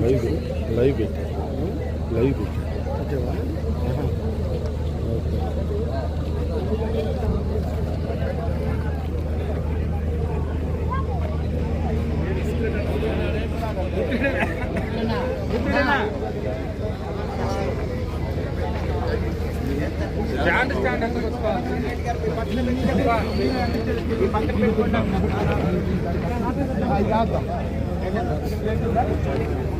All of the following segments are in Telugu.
వచ్చాయండి లైవ్ లైవ్ పెట్టు లైవ్ పెట్టు స్టాండ్ స్టాండ్ ఎంత ఈ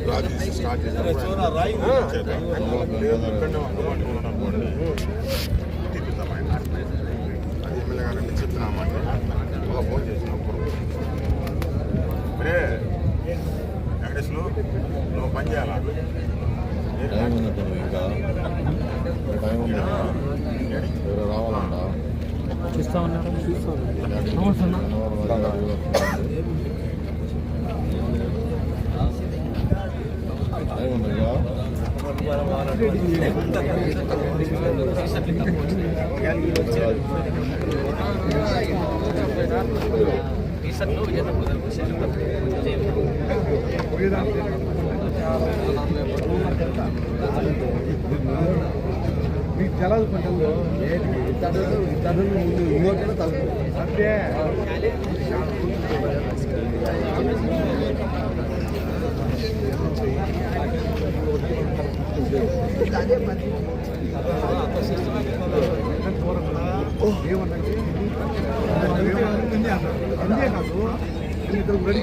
పెట్టుకుంటాం స్టార్ట్ అది ఎమ్మెల్యే గారు చెప్తున్నామంటే ఒక ఫోన్ చేసినప్పుడు రే వెంకటేశ్వరు నువ్వు పని చేయాలా టైం ఉన్నట్టు ఇంకా టైం ఉందా ఎవరు రావాలంట చూస్తా ఉన్నారు టైం మీకు తెలదు పంటల్లో ముందు ఇంకోటి తగ్గు అంటే అంతే కాదు ఇద్దరు రెడీ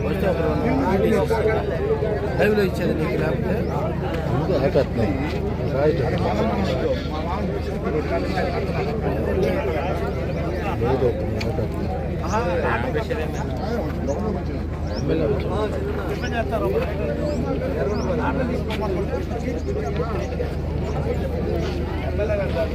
నీళ్ళు నేనేమని లైవ్లో ఇచ్చేది నీకు లేకపోతే ముందు ఆపేస్తున్నాం రైట్ లేదు ఆపేస్తున్నాం ఆయన పని స్టార్ట్ చేపిద్దాం అన్న సారీ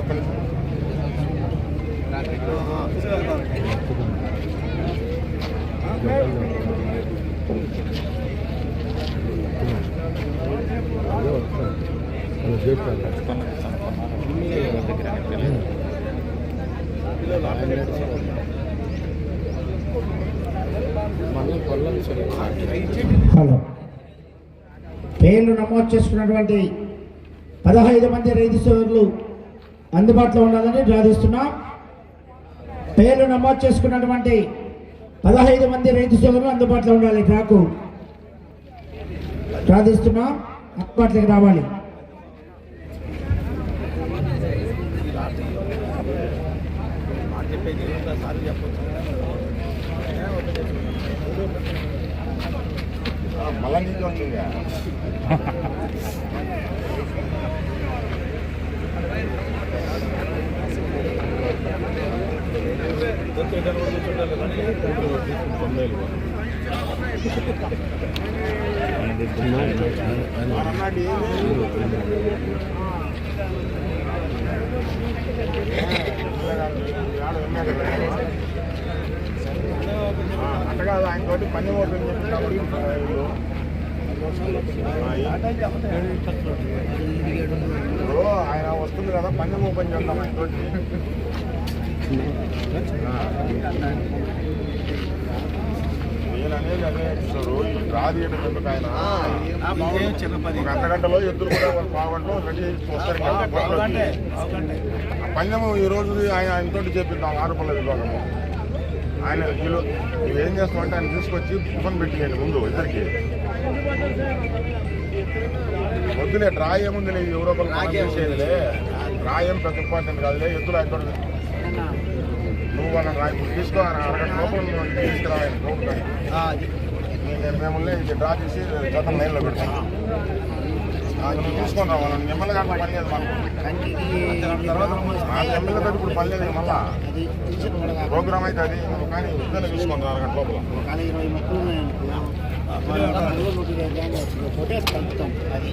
హలో. పేర్లు నమోదు చేసుకున్నటువంటి పదహైదు మంది రైతు సోదరులు అందుబాటులో ఉండాలని ప్రార్థిస్తున్నాం పేర్లు నమోదు చేసుకున్నటువంటి పదహైదు మంది రైతు సోదరులు అందుబాటులో ఉండాలి నాకు ప్రార్థిస్తున్నాం అందుబాటులోకి రావాలి. మళ్ళీ నీకే ఆయన తోటి పని ఓపెన్ చెప్తున్నాడు ఆయన వస్తుంది కదా పందెం ఓపెన్ చేద్దాం ఆయన తోటి నేను అనేది అదే ఇస్తారు రాదు ఎందుకు ఆయన? ఒక అర్ధ గంటలో ఎద్దులు కూడా రెడీ వస్తారు పందెము ఈ రోజు ఆయన ఆయనతోటి చెప్పిద్దాం ఆరుపల్ల విభాగము ఆయన వీళ్ళు ఏం చేస్తామంటే ఆయన తీసుకొచ్చి టిఫన్ పెట్టియండి ముందు ఇద్దరికి. వద్దులే డ్రా ఏముంది లేదు ఎవరో ఒకరు మనం చేసేదిలే డ్రా ఏం పెద్ద ఇంపార్టెంట్ కాదులే ఎద్దులు ఆయన వాళ్ళని రా ఇప్పుడు తీసుకో అరగంట లోపల తీసుకురా. నేను మిమ్మల్ని డ్రా చేసి గతం లైన్లో పెడతాను నువ్వు తీసుకొని రా వాళ్ళని నిమ్మల్ని కాక పని లేదు మనకు. ఆ ఎమ్మెల్యే తోటి ఇప్పుడు పని లేదు మళ్ళా. ప్రోగ్రామ్ అయితే అది కానీ ఇద్దరు తీసుకొని రా అరగంట లోపల. కానీ ఫోటోస్ పంపుతాం అది.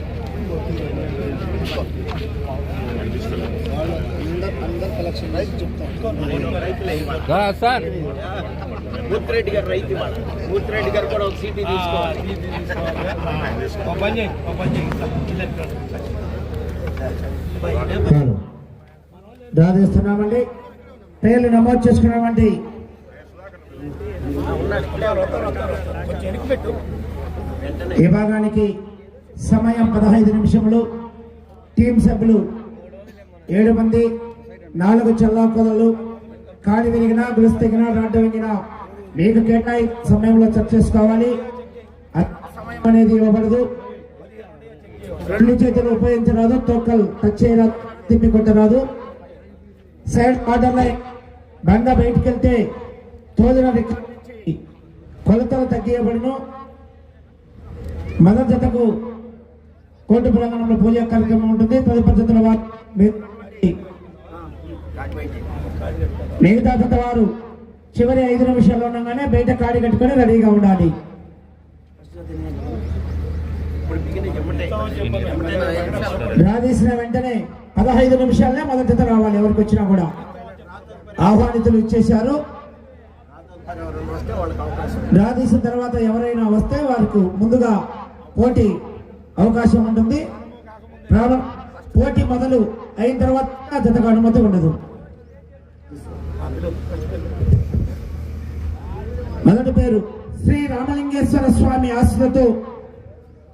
సార్. మూర్తిరెడ్డి గారు రైతు మూర్తిరెడ్డి గారు కూడా ఒక సీటీ తీసుకోవాలి. దాదిస్తున్నామండి. పేర్లు నమోదు చేసుకున్నామండి. విభాగానికి సమయం పదహైదు నిమిషములు. టీం సభ్యులు ఏడు మంది. నాలుగు చల్లాకొదలు కాడి విరిగినా గులుసు తెగినా రాడ్డు విరిగినా మీకు కేటాయి సమయంలో చర్చ చేసుకోవాలి. సమయం అనేది ఇవ్వబడదు. రెండు చేతులు ఉపయోగించరాదు తొక్కలు టచ్ చేయరాదు తిప్పి కొట్టరాదు. సైడ్ ఆర్డర్ బండ బయటికి వెళ్తే తోదిన కొలతలు తగ్గియబడును. మదర్ జతకు కోర్టు ప్రాంగణంలో పూజ కార్యక్రమం ఉంటుంది. తదుపరి జతల వారు మిగతా వారు చివరి ఐదు నిమిషాలు ఉండగానే బయట కాడి కట్టుకొని రెడీగా ఉండాలి. డ్రా వెంటనే పదహైదు నిమిషాలనే మొదటి జత రావాలి ఎవరికి వచ్చినా కూడా. ఆహ్వానితులు ఇచ్చేశారు. రాదీసిన తర్వాత ఎవరైనా వస్తే వారికి ముందుగా పోటీ అవకాశం ఉంటుంది. ప్రారంభ పోటీ మొదలు అయిన తర్వాత జతకు అనుమతి ఉండదు. మొదటి పేరు శ్రీ రామలింగేశ్వర స్వామి ఆశలతో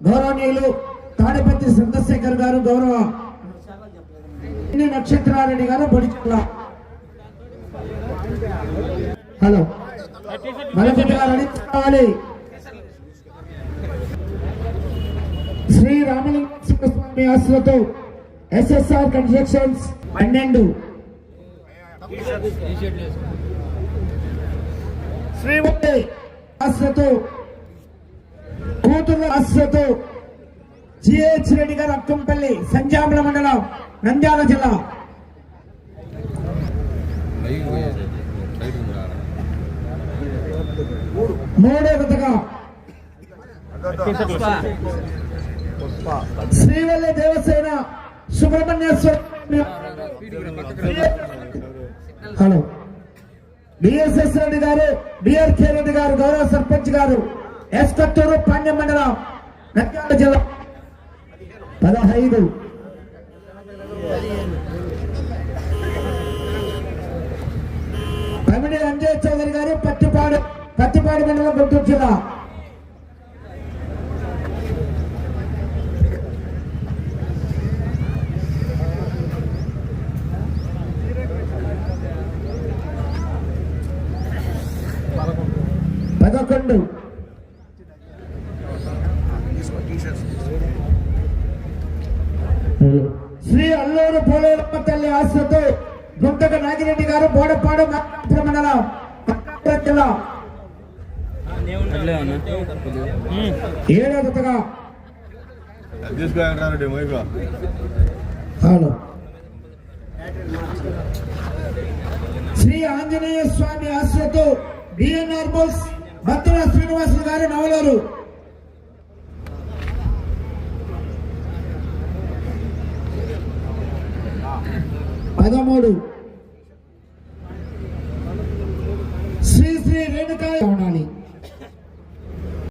గౌరవనీయులు తాడిపత్రి చంద్రశేఖర్ గారు గౌరవ నక్షత్రారెడ్డి గారు బొడిచల్ల హలో. మరొకటి శ్రీ రామలింగేశ్వర స్వామి ఆశలతో ఎస్ఎస్ఆర్ కన్స్ట్రక్షన్స్ పన్నెండు. శ్రీమతి ఆశతో కూతురు ఆశతో జిహెచ్ రెడ్డి గారు అక్కంపల్లి సంజామల మండలం నంద్యాల జిల్లా. మూడో విధంగా Srivalli Devasena Subrahmanyeswara hello. BSS Reddy garu BRK Reddy గారు గౌరవ సర్పంచ్ గారు ఎస్ కట్టూరు పాండ్య మండలం నంద్యాల జిల్లా. పదహైదు. కమిడి అంజయ్ చౌదరి గారు పట్టిపాడు పత్తిపాడు మండలం గుంటూరు జిల్లా. శ్రీ అల్లూరు పోలేరమ్మ తల్లి ఆశతో గుంతక నాగిరెడ్డి గారు బోడపాడు మండలం జిల్లా హలో. శ్రీ ఆంజనేయ స్వామి ఆశ్రతో డిఎన్ఆర్ బోస్ భద్ర శ్రీనివాసులు గారు నవలూరు. పదమూడు. శ్రీ శ్రీ రేణుకాయ ఉండాలి.